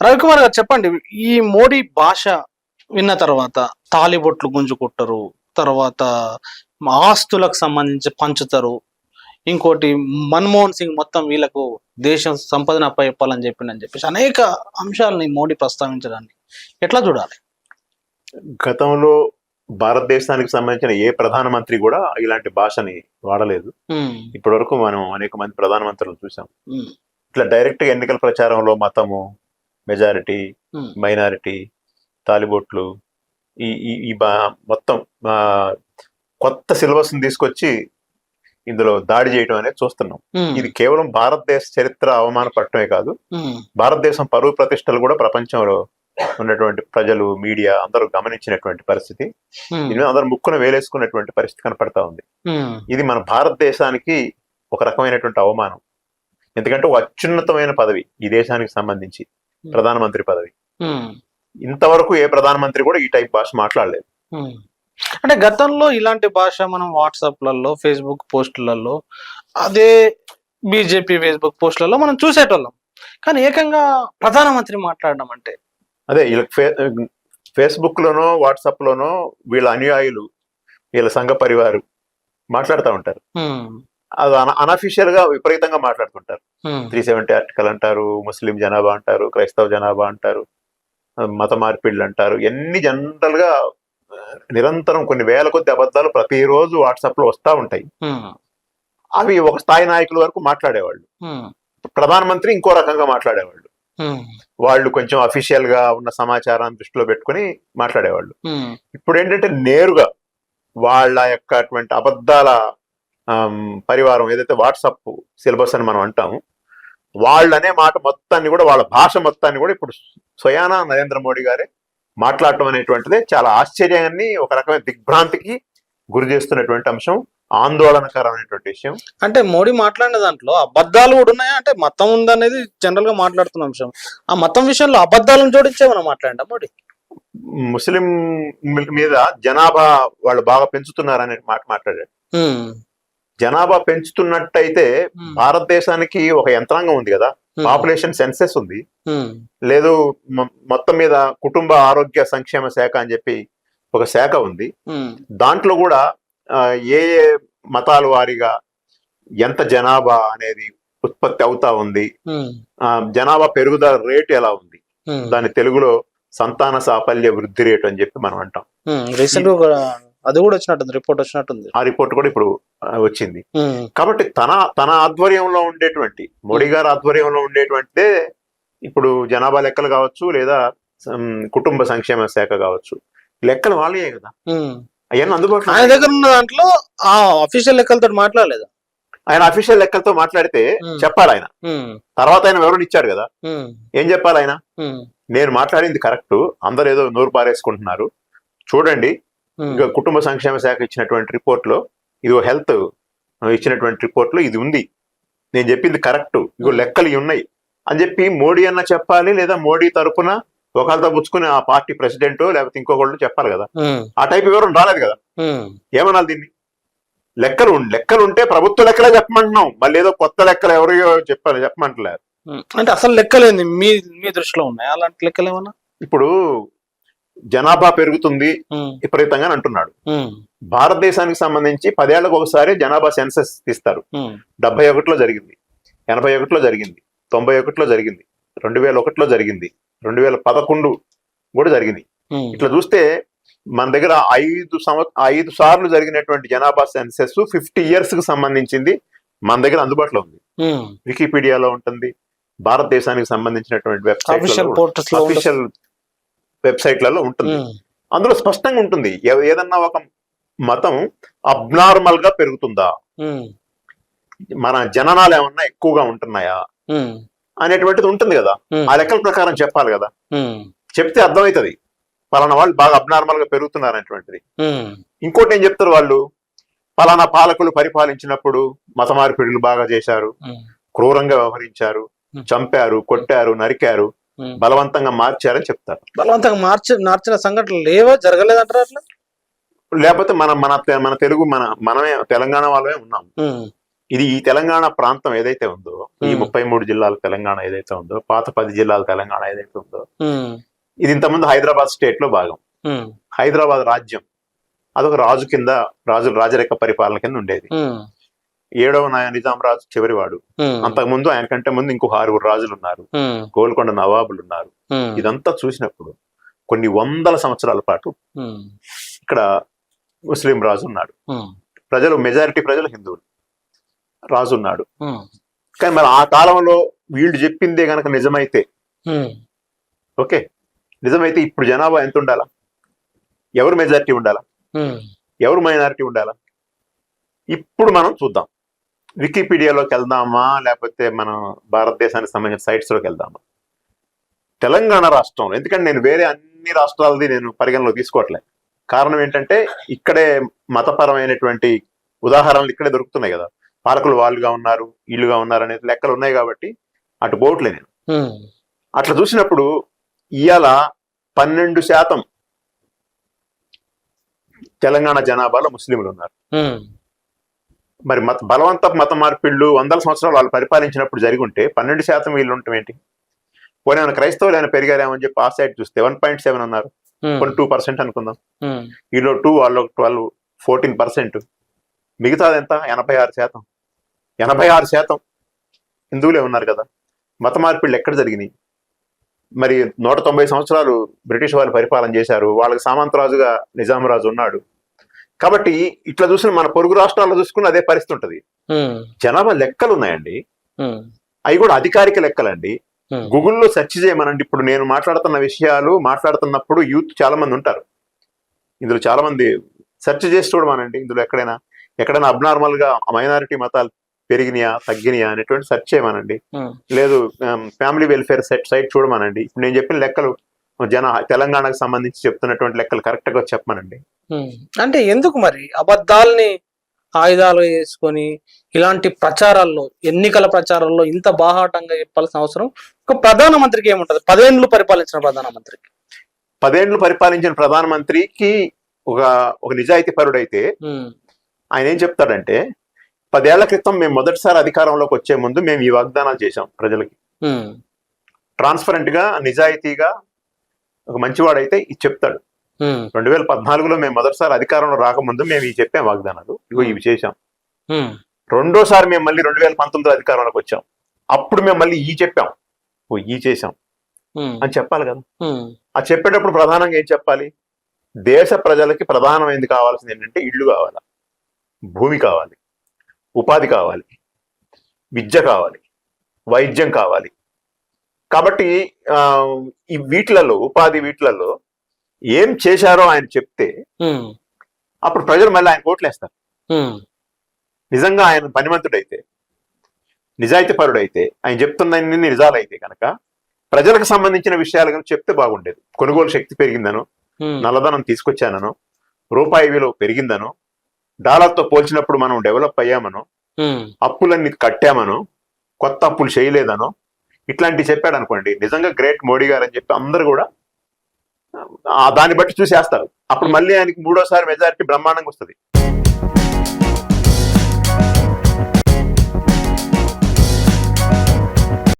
రవికుమార్ గారు చెప్పండి ఈ మోడీ భాష విన్న తర్వాత తాలిబొట్లు గుంజుకుంటారు తర్వాత ఆస్తులకు సంబంధించి పంచుతారు ఇంకోటి మన్మోహన్ సింగ్ మొత్తం వీళ్ళకు దేశం సంపదన చెప్పాలని చెప్పిండని చెప్పేసి అనేక అంశాలని మోడీ ప్రస్తావించడాన్ని ఎట్లా చూడాలి? గతంలో భారతదేశానికి సంబంధించిన ఏ ప్రధానమంత్రి కూడా ఇలాంటి భాషని వాడలేదు. ఇప్పటి వరకు మనం అనేక మంది ప్రధానమంత్రులు చూసాం. ఇట్లా డైరెక్ట్గా ఎన్నికల ప్రచారంలో మతము మెజారిటీ మైనారిటీ తాలిబొట్లు ఈ ఈ మొత్తం కొత్త సిలబస్ని తీసుకొచ్చి ఇందులో దాడి చేయడం అనేది చూస్తున్నాం. ఇది కేవలం భారతదేశ చరిత్ర అవమానపడటమే కాదు. భారతదేశం పరువు ప్రతిష్టలు కూడా ప్రపంచంలో ఉన్నటువంటి ప్రజలు మీడియా అందరూ గమనించినటువంటి పరిస్థితి. దీని అందరూ ముక్కున వేలేసుకున్నటువంటి పరిస్థితి కనపడతా ఉంది. ఇది మన భారతదేశానికి ఒక రకమైనటువంటి అవమానం. ఎందుకంటే ఒక అత్యున్నతమైన పదవి ఈ దేశానికి సంబంధించి. ప్రధానమంత్రి పదవి. ఉమ్. ఇంతవరకు ఏ ప్రధానమంత్రి కూడా ఈ టైప్ భాష మాట్లాడలేదు. ఉమ్. అంటే గతంలో ఇలాంటి భాష మనం వాట్సాప్లలో ఫేస్బుక్ పోస్టులలో అదే బీజేపీ ఫేస్బుక్ పోస్టులలో మనం చూసేటోళ్ళం. కానీ ఏకంగా ప్రధానమంత్రి మాట్లాడడం అంటే? అదే ఫేస్బుక్ లోనో వాట్సాప్ లోనో వీళ్ళ అనుయాయులు వీళ్ళ సంఘ పరివారు మాట్లాడుతూ ఉంటారు. అది అనఫిషియల్గా విపరీతంగా మాట్లాడుతుంటారు. త్రీ సెవెంటీ ఆర్టికల్ అంటారు ముస్లిం జనాభా అంటారు క్రైస్తవ జనాభా అంటారు మత మార్పిళ్ళు అంటారు. ఎన్ని జనరల్గా నిరంతరం కొన్ని వేల కొద్ది అబద్ధాలు ప్రతిరోజు వాట్సాప్లో వస్తా ఉంటాయి. అవి ఒక స్థాయి నాయకుల వరకు మాట్లాడేవాళ్ళు. ప్రధానమంత్రి ఇంకో రకంగా మాట్లాడేవాళ్ళు. వాళ్ళు కొంచెం అఫీషియల్గా ఉన్న సమాచారాన్ని దృష్టిలో పెట్టుకుని మాట్లాడేవాళ్ళు. ఇప్పుడు ఏంటంటే నేరుగా వాళ్ళ యొక్క అటువంటి అబద్ధాల పరివారం ఏదైతే వాట్సాప్ సిలబస్ అని మనం అంటాము వాళ్ళనే మాట మొత్తాన్ని కూడా వాళ్ళ భాష మొత్తాన్ని కూడా ఇప్పుడు స్వయానా నరేంద్ర మోడీ గారే మాట్లాడటం అనేటువంటిదే చాలా ఆశ్చర్యాన్ని ఒక రకమైన దిగ్భ్రాంతికి గురి చేస్తున్నటువంటి అంశం ఆందోళనకరమైనటువంటి విషయం. అంటే మోడీ మాట్లాడిన దాంట్లో అబద్ధాలు కూడా ఉన్నాయా? అంటే మతం ఉందనేది జనరల్గా మాట్లాడుతున్న అంశం. ఆ మతం విషయంలో అబద్ధాలను జోడించే మనం మాట్లాడా మోడీ? ముస్లిం మీద జనాభా వాళ్ళు బాగా పెంచుతున్నారనే మాట మాట్లాడాడు ఉమ్, జనాభా పెంచుతున్నట్టయితే భారతదేశానికి ఒక యంత్రాంగం ఉంది కదా. పాపులేషన్ సెన్సెస్ ఉంది. లేదు మొత్తం మీద కుటుంబ ఆరోగ్య సంక్షేమ శాఖ అని చెప్పి ఒక శాఖ ఉంది. దాంట్లో కూడా ఏ ఏ మతాల వారీగా ఎంత జనాభా అనేది ఉత్పత్తి అవుతా ఉంది. జనాభా పెరుగుదల రేటు ఎలా ఉంది? దాని తెలుగులో సంతాన సాఫల్య వృద్ధి రేటు అని చెప్పి మనం అంటాం. రీసెంట్ అది కూడా వచ్చినట్టుంది రిపోర్ట్ వచ్చినట్టుంది. ఆ రిపోర్ట్ కూడా ఇప్పుడు వచ్చింది. కాబట్టి తన తన ఆధ్వర్యంలో ఉండేటువంటి మోడీ గారి ఆధ్వర్యంలో ఉండేటువంటిదే ఇప్పుడు జనాభా లెక్కలు కావచ్చు లేదా కుటుంబ సంక్షేమ శాఖ కావచ్చు. లెక్కలు వాళ్ళే కదా. అవన్నీ అందుబాటులో ఆయన దగ్గర ఉన్న దాంట్లో ఆ అఫీషియల్ లెక్కలతో మాట్లాడలేదు. ఆయన అఫీషియల్ లెక్కలతో మాట్లాడితే. చెప్పాలి ఆయన. తర్వాత ఆయన వివరణ ఇచ్చారు కదా? ఏం చెప్పాలి ఆయన? నేను మాట్లాడింది కరెక్ట్. అందరు ఏదో నోరు పారేసుకుంటున్నారు. చూడండి. ఇక కుటుంబ సంక్షేమ శాఖ ఇచ్చినటువంటి రిపోర్ట్లో ఇది హెల్త్ ఇచ్చినటువంటి రిపోర్ట్లో ఇది ఉంది. నేను చెప్పింది కరెక్ట్. ఇగో లెక్కలు ఇవి ఉన్నాయి. అని చెప్పి మోడీ అన్న చెప్పాలి లేదా మోడీ తరపున ఒకళ్ళతో పుచ్చుకుని ఆ పార్టీ ప్రెసిడెంట్ లేకపోతే ఇంకొకళ్ళు చెప్పాలి కదా. ఆ టైప్ వివరం రాలేదు కదా. ఏమనాలి దీన్ని? లెక్కలు లెక్కలు ఉంటే ప్రభుత్వ లెక్కలే చెప్పమంటున్నాం. మళ్ళీ ఏదో కొత్త లెక్కలు ఎవరియో చెప్పాలి చెప్పమంటలేరు. ఉమ్. అంటే అసలు లెక్కలేంది? మీ మీ దృష్టిలో ఉన్నాయి అలాంటి లెక్కలు ఏమన్నా? ఇప్పుడు జనాభా పెరుగుతుంది విపరీతంగా అంటున్నాడు. భారతదేశానికి సంబంధించి పదేళ్ళకు ఒకసారి జనాభా సెన్సస్ తీస్తారు. డెబ్బై ఒకటిలో జరిగింది ఎనభై ఒకటిలో జరిగింది తొంభై ఒకటిలో జరిగింది రెండు వేల ఒకటిలో జరిగింది రెండు వేల పదకొండు కూడా జరిగింది. ఇట్లా చూస్తే మన దగ్గర ఐదు సంవత్ ఐదు సార్లు జరిగినటువంటి జనాభా సెన్సెస్ ఫిఫ్టీ ఇయర్స్కి సంబంధించింది మన దగ్గర అందుబాటులో ఉంది. వికీపీడియాలో ఉంటుంది భారతదేశానికి సంబంధించినటువంటి వెబ్సైట్. అఫీషియల్ వెబ్సైట్లలో ఉంటుంది. అందులో స్పష్టంగా ఉంటుంది. ఏదన్నా ఒక మతం అబ్నార్మల్గా పెరుగుతుందా మన జననాలు ఏమన్నా ఎక్కువగా ఉంటున్నాయా? అనేటువంటిది ఉంటుంది కదా. ఆ లెక్కల ప్రకారం చెప్పాలి కదా. చెప్తే అర్థమవుతుంది. పలానా వాళ్ళు బాగా అబ్నార్మల్గా పెరుగుతున్నారు అనేటువంటిది. ఇంకోటి ఏం చెప్తారు వాళ్ళు? పలానా పాలకులు పరిపాలించినప్పుడు మత మార్పిడులు బాగా చేశారు. క్రూరంగా వ్యవహరించారు. చంపారు కొట్టారు నరికారు. బలవంతంగా మార్చారని చెప్తారు. బలవంతంగా మార్చి మార్చిన సంఘటనలు లేవా? జరగలేదంటారా అట్లా? లేకపోతే మన మన మన తెలుగు మన మనమే తెలంగాణ వాళ్ళమే ఉన్నాం. ఇది ఈ తెలంగాణ ప్రాంతం ఏదైతే ఉందో ఈ. ముప్పై మూడు జిల్లాల తెలంగాణ ఏదైతే ఉందో పాత పది జిల్లాల తెలంగాణ ఏదైతే ఉందో ఇది ఇంతకుముందు హైదరాబాద్ స్టేట్లో భాగం హైదరాబాద్ రాజ్యం. అదొక రాజు కింద రాజు రాజరిక పరిపాలన కింద ఉండేది. ఏడవ నాయ నిజాం రాజు చివరివాడు. అంతకుముందు ఆయన కంటే ముందు ఇంకో ఆరుగురు రాజులు ఉన్నారు గోల్కొండ నవాబులు ఉన్నారు ఇదంతా చూసినప్పుడు కొన్ని వందల సంవత్సరాల పాటు ఇక్కడ ముస్లిం రాజు ఉన్నాడు. ప్రజలు మెజారిటీ ప్రజలు హిందువులు. రాజు ఉన్నాడు. కానీ మరి ఆ కాలంలో వీళ్ళు చెప్పిందే గనక నిజమైతే. ఓకే. నిజమైతే ఇప్పుడు జనాభా ఎంత ఉండాలా? ఎవరు మెజారిటీ ఉండాలా? ఎవరు మైనారిటీ ఉండాలా? ఇప్పుడు మనం చూద్దాం. వికీపీడియాలోకి వెళ్దామా? లేకపోతే మనం భారతదేశానికి సంబంధించిన sites లోకి వెళ్దామా? తెలంగాణ రాష్ట్రంలో ఎందుకంటే నేను వేరే అన్ని రాష్ట్రాలది నేను పరిగణలో తీసుకోవట్లే. కారణం ఏంటంటే ఇక్కడే మతపరమైనటువంటి ఉదాహరణలు ఇక్కడే దొరుకుతున్నాయి కదా. పాలకులు వాళ్ళుగా ఉన్నారు ఇల్లుగా ఉన్నారు అనేది లెక్కలు ఉన్నాయి కాబట్టి అటు పోవట్లే నేను. అట్లా చూసినప్పుడు ఇవాళ పన్నెండు శాతం తెలంగాణ జనాభాలో ముస్లింలు ఉన్నారు. మరి మత బలవంత మత మార్పిళ్ళు వందల సంవత్సరాలు వాళ్ళు పరిపాలించినప్పుడు జరిగి ఉంటే పన్నెండు శాతం వీళ్ళు ఉండటం ఏంటి? పోనీ ఏమైనా క్రైస్తవులు ఏమైనా పెరిగారేమని చెప్పి ఆ సైడ్ చూస్తే వన్ పాయింట్ సెవెన్ ఉన్నారు ఉమ్, కొన్ని టూ పర్సెంట్ అనుకుందాం. వీళ్ళు టూ వాళ్ళు ట్వెల్వ్ ఫోర్టీన్ పర్సెంట్. మిగతాది ఎంత? ఎనభై ఆరు శాతం. ఎనభై ఆరు శాతం హిందువులే ఉన్నారు కదా. మత మార్పిళ్ళు ఎక్కడ జరిగినాయి? మరి నూట తొంభై సంవత్సరాలు బ్రిటిష్ వాళ్ళు పరిపాలన చేశారు. వాళ్ళకి సామంతరాజుగా నిజాం రాజు ఉన్నాడు. కాబట్టి ఇట్లా చూసిన మన పొరుగు రాష్ట్రాల్లో చూసుకున్న అదే పరిస్థితి ఉంటుంది. జనాభా లెక్కలు ఉన్నాయండి. అవి కూడా అధికారిక లెక్కలండి. గూగుల్లో సెర్చ్ చేయమనండి. ఇప్పుడు నేను మాట్లాడుతున్న విషయాలు మాట్లాడుతున్నప్పుడు యూత్ చాలా మంది ఉంటారు. ఇందులో చాలా మంది సెర్చ్ చేసి చూడమనండి. ఇందులో ఎక్కడైనా ఎక్కడైనా అబ్నార్మల్గా మైనారిటీ మతాలు పెరిగినాయా తగ్గినాయా అనేటువంటి సెర్చ్ చేయమనండి. లేదు ఫ్యామిలీ వెల్ఫేర్ సెట్ సైట్ చూడమనండి. ఇప్పుడు నేను చెప్పిన లెక్కలు జన తెలంగాణకు సంబంధించి చెప్తున్నటువంటి లెక్కలు కరెక్ట్గా చెప్పమనండి. అంటే ఎందుకు మరి? అబద్ధాల్ని ఆయుధాలు వేసుకొని ఇలాంటి ప్రచారాల్లో ఎన్నికల ప్రచారాల్లో ఇంత బాహాటంగా చెప్పాల్సిన అవసరం? ఒక ప్రధానమంత్రికి ఏముంటది? పదేండ్లు పరిపాలించిన ప్రధానమంత్రికి. పదేండ్లు పరిపాలించిన ప్రధానమంత్రికి ఒక ఒక నిజాయితీ పరుడైతే ఆయన ఏం చెప్తాడంటే పదేళ్ళ క్రితం మేము మొదటిసారి అధికారంలోకి వచ్చే ముందు మేము ఈ వాగ్దానాలు చేశాం ప్రజలకి. ట్రాన్స్పరెంట్గా నిజాయితీగా ఒక మంచివాడైతే ఇది చెప్తాడు. రెండు వేల పద్నాలుగులో మేము మొదటిసారి అధికారంలో రాకముందు మేము ఇవి చెప్పాం వాగ్దానాలు. ఇగో ఇవి చేశాం. రెండోసారి మేము మళ్ళీ రెండు వేల పంతొమ్మిదిలో అధికారంలోకి వచ్చాం. అప్పుడు మేము మళ్ళీ ఈ చెప్పాం. ఓ ఈ చేశాం. అని చెప్పాలి కదా. ఆ చెప్పేటప్పుడు ప్రధానంగా ఏం చెప్పాలి? దేశ ప్రజలకి ప్రధానమైనది కావాల్సింది ఏంటంటే ఇళ్ళు కావాలి. భూమి కావాలి. ఉపాధి కావాలి. విద్య కావాలి. వైద్యం కావాలి. కాబట్టి ఈ వీటిలలో ఉపాధి వీటిలలో ఏం చేశారో ఆయన చెప్తే అప్పుడు ప్రజలు మళ్ళీ ఆయన కోట్లేస్తారు ఉమ్, నిజంగా ఆయన పనిమంతుడైతే నిజాయితీ పరుడైతే ఆయన చెప్తున్న నిజాలైతే కనుక ప్రజలకు సంబంధించిన విషయాలు కనుక చెప్తే బాగుండేది. కొనుగోలు శక్తి పెరిగిందనో నల్లధనం తీసుకొచ్చానను రూపాయి విలువ పెరిగిందనో డాలర్తో పోల్చినప్పుడు మనం డెవలప్ అయ్యామనో అప్పులన్నీ కట్టామనో కొత్త అప్పులు చేయలేదనో ఇట్లాంటివి చెప్పాడు అనుకోండి నిజంగా గ్రేట్ మోడీ గారు అని చెప్పి అందరు కూడా దాన్ని బట్టి చూసేస్తారు. అప్పుడు మళ్ళీ ఆయనకి మూడోసారి మెజారిటీ బ్రహ్మాండంగా వస్తుంది.